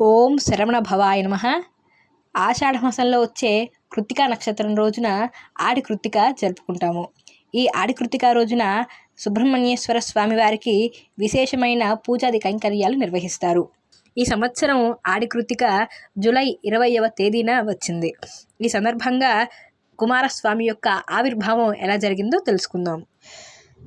ఓం శరవణ భవాయ నమ. ఆషాఢమాసంలో వచ్చే కృత్తికా నక్షత్రం రోజున ఆడి కృత్తిక జరుపుకుంటాము. ఈ ఆడి కృత్తిక రోజున సుబ్రహ్మణ్యేశ్వర స్వామి వారికి విశేషమైన పూజాది కైంకర్యాలు నిర్వహిస్తారు. ఈ సంవత్సరం ఆడి కృత్తిక జూలై ఇరవైవ తేదీన వచ్చింది. ఈ సందర్భంగా కుమారస్వామి యొక్క ఆవిర్భావం ఎలా జరిగిందో తెలుసుకుందాం.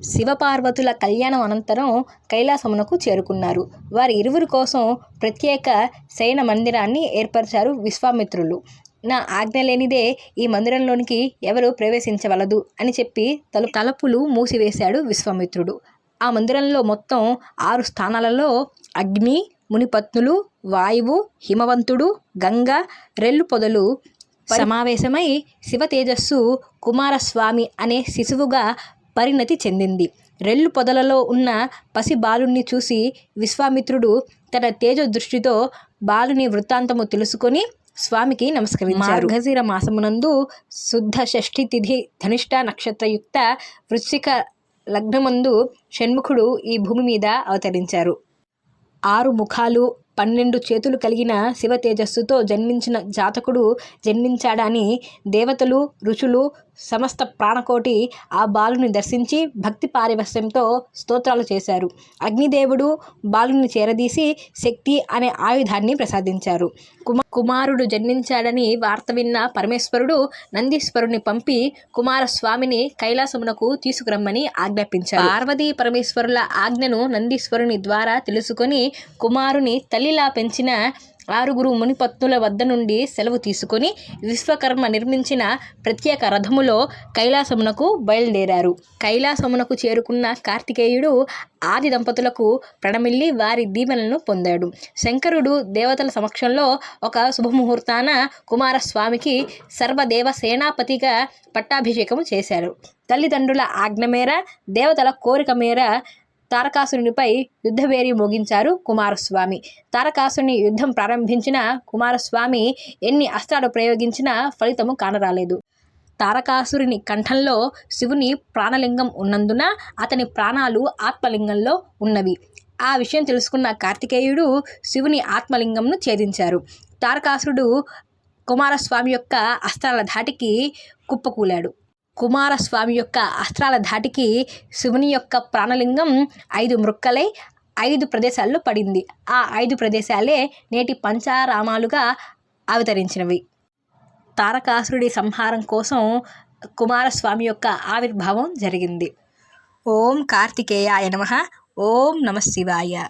శివపార్వతుల కళ్యాణం అనంతరం కైలాసమునకు చేరుకున్నారు. వారి ఇరువురి కోసం ప్రత్యేక శయన మందిరాన్ని ఏర్పరిచారు విశ్వామిత్రులు. నా ఆజ్ఞ లేనిదే ఈ మందిరంలోనికి ఎవరు ప్రవేశించవలదు అని చెప్పి తలు తలుపులు మూసివేశాడు విశ్వామిత్రుడు. ఆ మందిరంలో మొత్తం ఆరు స్థానాలలో అగ్ని మునిపత్నులు వాయువు హిమవంతుడు గంగ రెల్లు పొదలు సమావేశమై శివ తేజస్సు కుమారస్వామి అనే శిశువుగా పరిణతి చెందింది. రెల్లు పొదలలో ఉన్న పసి బాలుణ్ణి చూసి విశ్వామిత్రుడు తన తేజ దృష్టితో బాలుని వృత్తాంతము తెలుసుకొని స్వామికి నమస్కరించారు. మార్గశిర మాసమునందు శుద్ధ షష్ఠి తిథి ధనిష్ట నక్షత్రయుక్త వృశ్చిక లగ్నమందు షణ్ముఖుడు ఈ భూమి మీద అవతరించారు. ఆరు ముఖాలు పన్నెండు చేతులు కలిగిన శివ తేజస్సుతో జన్మించిన జాతకుడు జన్మించాడని దేవతలు ఋషులు సమస్త ప్రాణకోటి ఆ బాలుని దర్శించి భక్తి పారివశ్యంతో స్తోత్రాలు చేశారు. అగ్నిదేవుడు బాలుని చేరదీసి శక్తి అనే ఆయుధాన్ని ప్రసాదించారు. కుమ కుమారుడు జన్మించాడని వార్త విన్న పరమేశ్వరుడు నందీశ్వరుని పంపి కుమారస్వామిని కైలాసమునకు తీసుకురమ్మని ఆజ్ఞాపించారు. పార్వతీ పరమేశ్వరుల ఆజ్ఞను నందీశ్వరుని ద్వారా తెలుసుకొని కుమారుని తల్లి తల్లిలా పెంచిన ఆరుగురు మునిపత్నుల వద్ద నుండి సెలవు తీసుకొని విశ్వకర్మ నిర్మించిన ప్రత్యేక రథములో కైలాసమునకు బయలుదేరారు. కైలాసమునకు చేరుకున్న కార్తికేయుడు ఆది దంపతులకు ప్రణమిల్లి వారి దీవెనలను పొందాడు. శంకరుడు దేవతల సమక్షంలో ఒక శుభముహూర్తాన కుమారస్వామికి సర్వదేవ సేనాపతిగా పట్టాభిషేకం చేశారు. తల్లిదండ్రుల ఆజ్ఞ మేర దేవతల కోరిక మేర తారకాసురునిపై యుద్ధవేరి మోగించారు కుమారస్వామి. తారకాసుని యుద్ధం ప్రారంభించిన కుమారస్వామి ఎన్ని అస్త్రాలు ప్రయోగించినా ఫలితము కానరాలేదు. తారకాసురుని కంఠంలో శివుని ప్రాణలింగం ఉన్నందున అతని ప్రాణాలు ఆత్మలింగంలో ఉన్నవి. ఆ విషయం తెలుసుకున్న కార్తికేయుడు శివుని ఆత్మలింగంను ఛేదించారు. తారకాసురుడు కుమారస్వామి యొక్క అస్త్రాల ధాటికి కుప్పకూలాడు. కుమారస్వామి యొక్క అస్త్రాల ధాటికి శివుని యొక్క ప్రాణలింగం ఐదు మృక్కలై ఐదు ప్రదేశాల్లో పడింది. ఆ ఐదు ప్రదేశాలే నేటి పంచారామాలుగా అవతరించినవి. తారకాసురుడి సంహారం కోసం కుమారస్వామి యొక్క ఆవిర్భావం జరిగింది. ఓం కార్తికేయాయ నమ. ఓం నమ శివాయ.